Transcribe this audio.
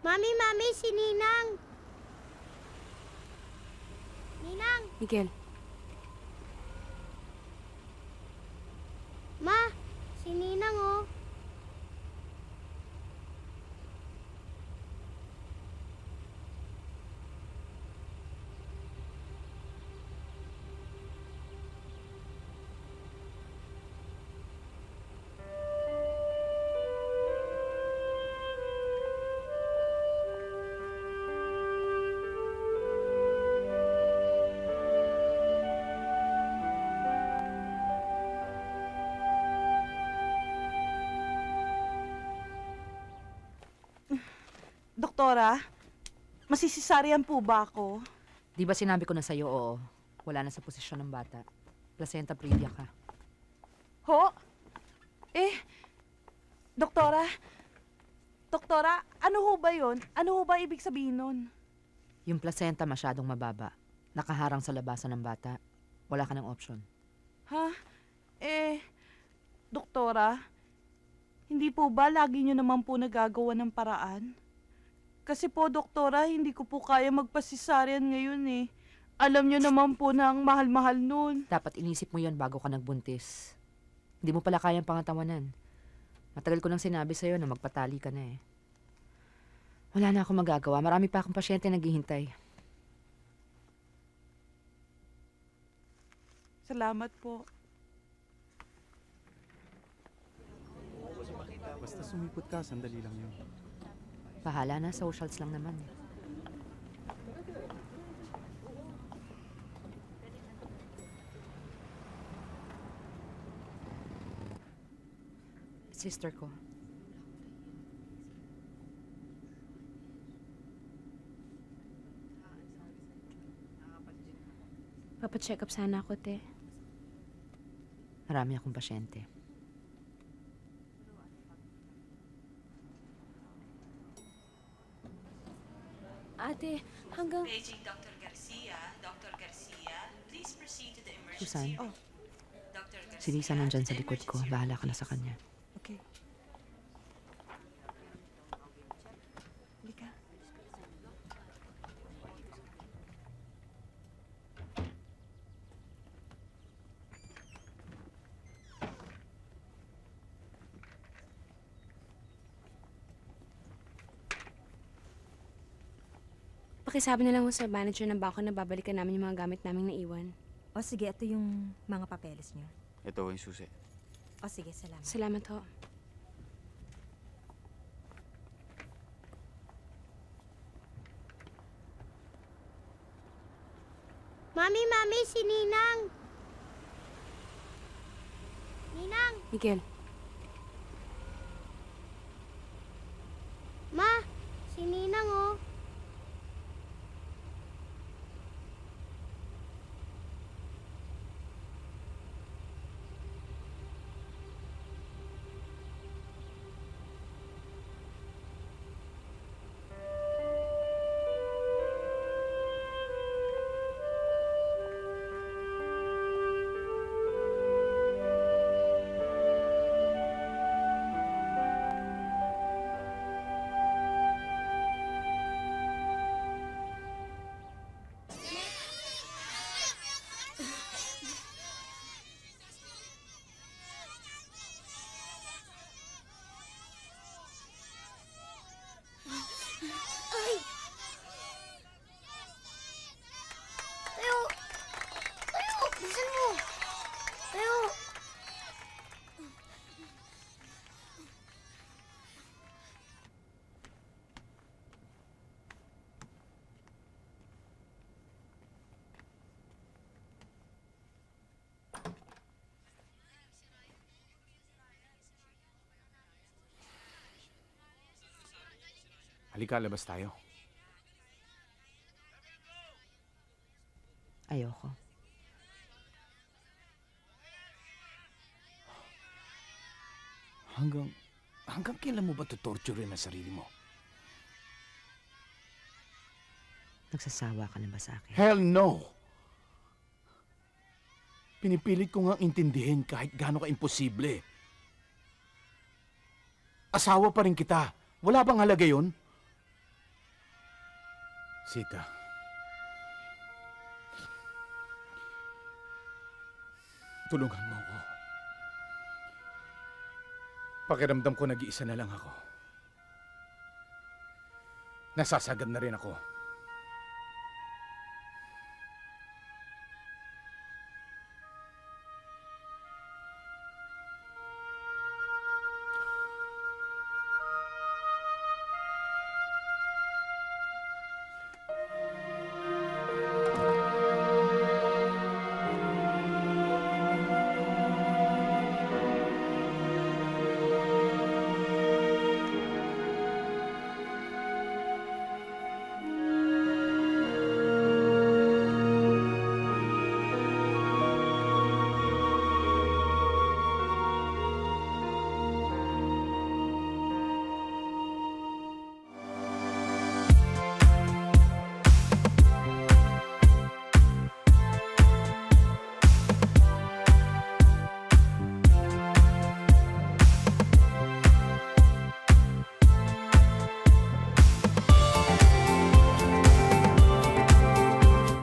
Mami, mami, si Ninang. Ninang, Miguel, Doktora, masisisaryan po ba ako? di ba sinabi ko na sa'yo, oo, wala na sa posisyon ng bata. Placenta previa ka. Ho? Eh, doktora, doktora, ano ho ba yon? Ano ho ba ibig sabihin nun? Yung placenta masyadong mababa. Nakaharang sa labasan ng bata. Wala ka ng option. Ha? Eh, doktora, hindi po ba lagi nyo naman po nagagawa ng paraan? Kasi po, doktora, hindi ko po kaya magpasisaryan ngayon eh. Alam nyo naman po na ang mahal-mahal nun. Dapat inisip mo yon bago ka nagbuntis. Hindi mo pala kayang pangatawanan. Matagal ko nang sinabi sa'yo na magpatali ka na eh. Wala na akong magagawa. Marami pa akong pasyente naghihintay. Salamat po. Basta sumipot ka, sandali lang yun. Bahala na, socials lang naman. Sister ko. Papacheck up sana ako, te. Marami akong pasyente. Ate, hanggang... Paging Dr. Garcia. Dr. Garcia, please proceed to the emergency Susan, room. Dr. Garcia, si Lisa nandyan sa likod ko. Bahala ka na sa kanya. Pakisabi na lang ho sa manager ng bako na babalikan namin yung mga gamit naming naiwan. O sige, ito yung mga papeles niyo. Ito yung susi. O sige, salamat. Salamat ho. Mami, mami, si Ninang. Ninang, Miguel, Halika, labas tayo. Ayoko. Hanggang, hanggang kailan mo ba tutorturin ang sarili mo? Nagsasawa ka na ba sa akin? Hell no! Pinipilit ko nga intindihin kahit gaano ka imposible. Asawa pa rin kita. Wala bang halaga yun? Sita. Tulungan mo ako. Pakiramdam ko nag-iisa na lang ako. Nasasagad na rin ako.